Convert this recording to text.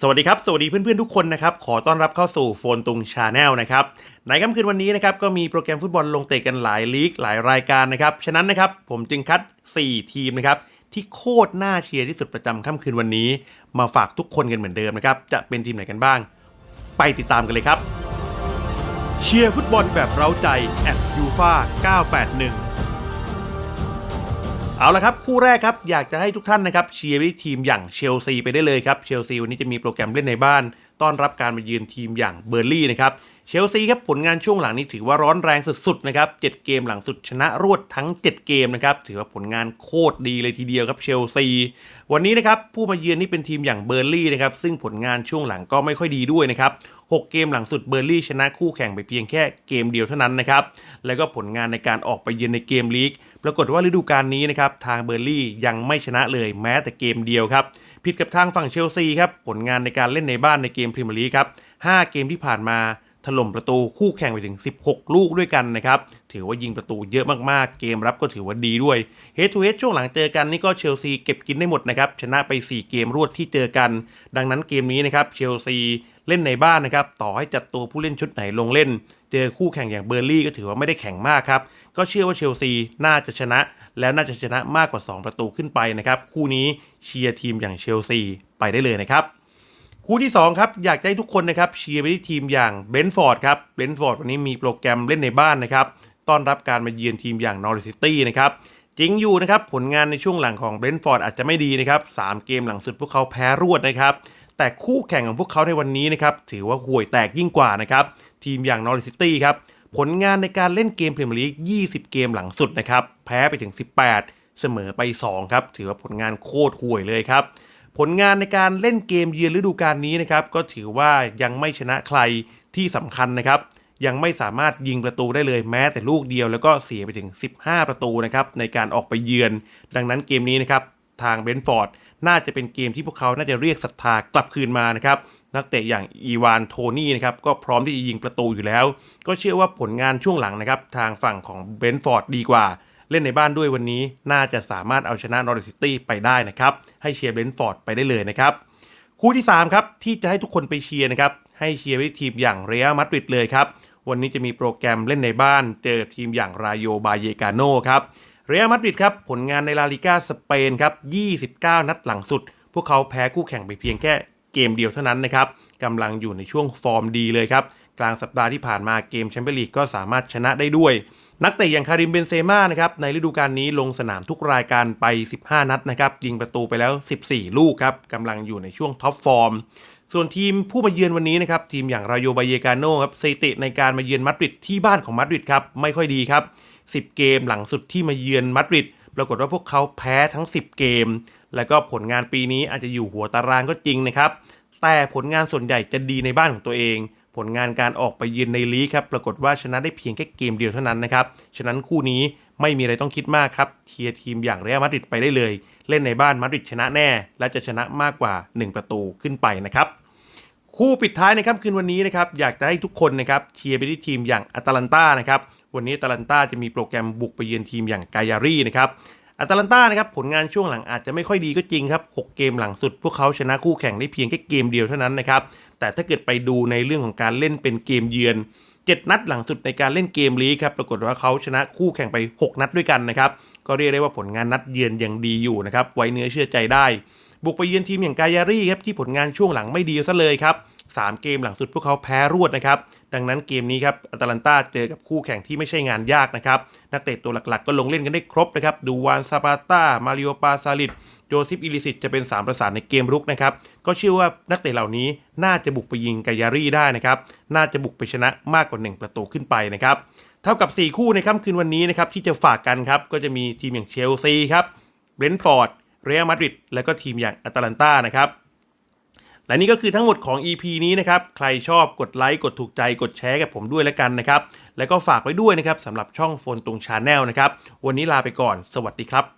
สวัสดีครับ สวัสดีเพื่อนๆทุกคนนะครับ ขอต้อนรับเข้าสู่โฟนตุงชาแนลนะครับ ในค่ำคืนวันนี้นะครับ ก็มีโปรแกรมฟุตบอลลงเตะกันหลายลีกหลายรายการนะครับ ฉะนั้นนะครับ ผมจึงคัด 4 ทีมนะครับ ที่โคตรน่าเชียร์ที่สุดประจำค่ำคืนวันนี้ มาฝากทุกคนกันเหมือนเดิมนะครับ จะเป็นทีมไหนกันบ้าง ไปติดตามกันเลยครับ เชียร์ฟุตบอลแบบเร้าใจแอดยูฟา981 เอาละครับ คู่แรกครับ อยากจะให้ทุกท่านนะครับเชียร์ไปที่ทีมอย่างเชลซีไปได้เลยครับเชลซีวันนี้จะมีโปรแกรมเล่นในบ้าน ต้อนรับการมาเยือนทีมอย่างเบอร์ลี่นะครับเชลซีครับผลงานช่วงหลังนี้ถือว่าร้อนแรงสุดๆนะครับ7เกมหลังสุดชนะรวดทั้ง 7 เกมนะครับถือว่าผลงานโคตรดีเลยทีเดียวครับเชลซีวันนี้นะครับผู้มาเยือนนี่เป็นทีมอย่างเบอร์ลี่นะครับซึ่งผลงานช่วงหลังก็ไม่ค่อยดีด้วยนะครับ6เกมหลังสุดเบอร์ลี่ชนะคู่แข่งไปเพียงแค่เกมเดียวเท่านั้นนะครับแล้วก็ผลงานในการออกไปเยือนในเกมลีกปรากฏว่าฤดูกาลนี้นะครับทางเบอร์ลี่ยังไม่ชนะเลยแม้แต่เกมเดียวครับ ผิดกับทางฝั่งเชลซีครับผลงานในการเล่นในบ้านในเกมพรีเมียร์ลีกครับ5เกมที่ผ่านมา ถล่มประตูคู่แข่งไปถึง 16 ลูกด้วยกันนะครับ ถือว่ายิงประตูเยอะมากๆ เกมรับก็ถือว่าดีด้วยเฮดทูเฮดช่วงหลังเจอกันนี่ก็เชลซีเก็บกินได้หมดนะครับ ชนะไป 4 เกมรวดที่เจอกัน ดังนั้นเกมนี้นะครับเชลซีเล่นในบ้านนะครับ ต่อให้จัดตัวผู้เล่นชุดไหนลงเล่น เจอคู่แข่งอย่างเบอร์ลี่ก็ถือว่าไม่ได้แข่งมากครับ ก็เชื่อว่าเชลซีน่าจะชนะ แล้วน่าจะชนะมากกว่า 2 ประตูขึ้นไปนะครับ คู่นี้เชียร์ทีมอย่างเชลซีไปได้เลยนะครับ คู่ที่ 2 ครับ อยากให้ทุกคนนะครับเชียร์ไปที่ทีมอย่างเบนท์ฟอร์ดครับเบนท์ฟอร์ดวันนี้มีโปรแกรมเล่นในบ้านนะครับต้อนรับการมาเยือนทีมอย่างนอริซิตี้นะครับจริงอยู่นะครับผลงานในช่วงหลังของเบนท์ฟอร์ดอาจจะไม่ดีนะครับสามเกมหลังสุดพวกเขาแพ้รวดนะครับแต่คู่แข่งของพวกเขาในวันนี้นะครับถือว่าห่วยแตกยิ่งกว่านะครับทีมอย่างนอริซิตี้ครับผลงานในการเล่นเกมพรีเมียร์ลีก 20 เกมหลังสุดนะครับแพ้ไปถึง 18 เสมอไป 2 ครับถือว่าผลงานโคตรห่วยเลยครับ ผลงานในการเล่นเกมเยือนฤดูกาลนี้นะครับก็ถือว่ายังไม่ชนะใครที่สำคัญนะครับ ยังไม่สามารถยิงประตูได้เลยแม้แต่ลูกเดียวแล้วก็เสียไปถึง 15 ประตูนะครับในการออกไปเยือน ดังนั้นเกมนี้นะครับทางเบนท์ฟอร์ดน่าจะเป็นเกมที่พวกเขาน่าจะเรียกศรัทธากลับคืนมานะครับนักเตะอย่างอีวานโทนี่นะครับก็พร้อมที่จะยิงประตูอยู่แล้ว ก็เชื่อว่าผลงานช่วงหลังนะครับทางฝั่งของเบนท์ฟอร์ดดีกว่า เล่นในบ้านด้วยวันนี้น่าจะสามารถเอาชนะนอริซิตี้ไปได้นะครับ ให้เชียร์เบรนท์ฟอร์ดไปได้เลยนะครับ คู่ที่ 3 ครับ ที่จะให้ทุกคนไปเชียร์นะครับ ให้เชียร์ไปทีมอย่างเรอัลมาดริดเลยครับ วันนี้จะมีโปรแกรมเล่นในบ้าน เจอทีมอย่างรายโยบาเยกาโนครับเรอัลมาดริดครับผลงานในลาลิกาสเปนครับ29 นัดหลังสุด พวกเขาแพ้คู่แข่งไปเพียงแค่เกมเดียวเท่านั้นนะครับกำลังอยู่ในช่วงฟอร์มดีเลยครับ กลางสัปดาห์ที่ผ่านมาเกมแชมเปี้ยนลีกก็สามารถชนะได้ด้วย นักเตะอย่างคาริมเบนเซม่านะครับในฤดูกาลนี้ลงสนามทุกรายการไป 15 นัดนะครับยิงประตูไปแล้ว 14 ลูกครับกำลังอยู่ในช่วงท็อปฟอร์มส่วนทีมผู้มาเยือนวันนี้นะครับทีมอย่างรายโยบาเยกาโนครับสถิติในการมาเยือนมาดริดที่บ้านของมาดริดครับไม่ค่อยดีครับ 10 เกมหลังสุดที่มาเยือนมาดริดปรากฏว่าพวกเขาแพ้ทั้ง 10 เกม แล้วก็ผลงานปีนี้อาจจะอยู่หัวตารางก็จริงนะครับแต่ผลงานส่วนใหญ่จะดีในบ้านของตัวเอง ผลงานการออกไปเยือนในลีกครับปรากฏว่าชนะได้เพียงแค่เกมเดียวเท่านั้นนะครับฉะนั้นคู่นี้ไม่มีอะไรต้องคิดมากครับเทียร์ทีมอย่างเรอัลมาดริดไปได้เลย เล่นในบ้านมาดริดชนะแน่ และจะชนะมากกว่า 1 ประตูขึ้นไปนะครับคู่ปิดท้ายในค่ำคืนวันนี้นะครับอยากจะให้ทุกคนนะครับเชียร์ไปที่ทีมอย่างอาตาลันตานะครับวันนี้อาตาลันตาจะมีโปรแกรมบุกไปเยือนทีมอย่างกายารีนะครับ อาตาลันตานะครับผลงานช่วงหลังอาจจะไม่ค่อยดีก็จริงครับ 6 เกมหลังสุด พวกเขาชนะคู่แข่งได้เพียงแค่เกมเดียวเท่านั้นนะครับ แต่ถ้าเกิดไปดูในเรื่องของการเล่นเป็นเกมเยือน 7 นัดหลังสุดในการเล่นเกมลีครับ ปรากฏว่าเขาชนะคู่แข่งไป 6 นัดด้วยกันนะครับ ก็เรียกได้ว่าผลงานนัดเยือนยังดีอยู่นะครับ ไว้เนื้อเชื่อใจได้ บุกไปเยือนทีมอย่างกายารีครับที่ผลงานช่วงหลังไม่ดีซะเลยครับ 3 เกมหลังสุดพวกเขาแพ้รวดนะครับ ดังนั้นเกมนี้ครับอาตาลันตาเจอกับคู่แข่งที่ไม่ใช่งานยากนะครับ นักเตะตัวหลักๆ ก็ลงเล่นกันได้ครบนะครับ ดูวานซาปาตามาริโอปาซาลิดโจซิฟอิลิซิตจะเป็น 3 ประสานในเกมรุกนะครับ ก็เชื่อว่านักเตะเหล่านี้น่าจะบุกไปยิงกายารีได้นะครับ น่าจะบุกไปชนะมากกว่า 1 ประตูขึ้นไปนะครับเท่ากับ 4 คู่ในค่ำคืนวันนี้นะครับที่จะฝากกันครับก็จะมีทีมอย่างเชลซีครับเบรนท์ฟอร์ดเรอัลมาดริดและก็ทีมอย่างอตาลันตานะครับ และนี่ก็คือทั้งหมดของ EP นี้นะครับ ใครชอบกดไลค์ กดถูกใจ กดแชร์กับผมด้วยแล้วกันนะครับ แล้วก็ฝากไว้ด้วยนะครับสำหรับช่องโฟนตรงชาแนลนะครับ วันนี้ลาไปก่อน สวัสดีครับ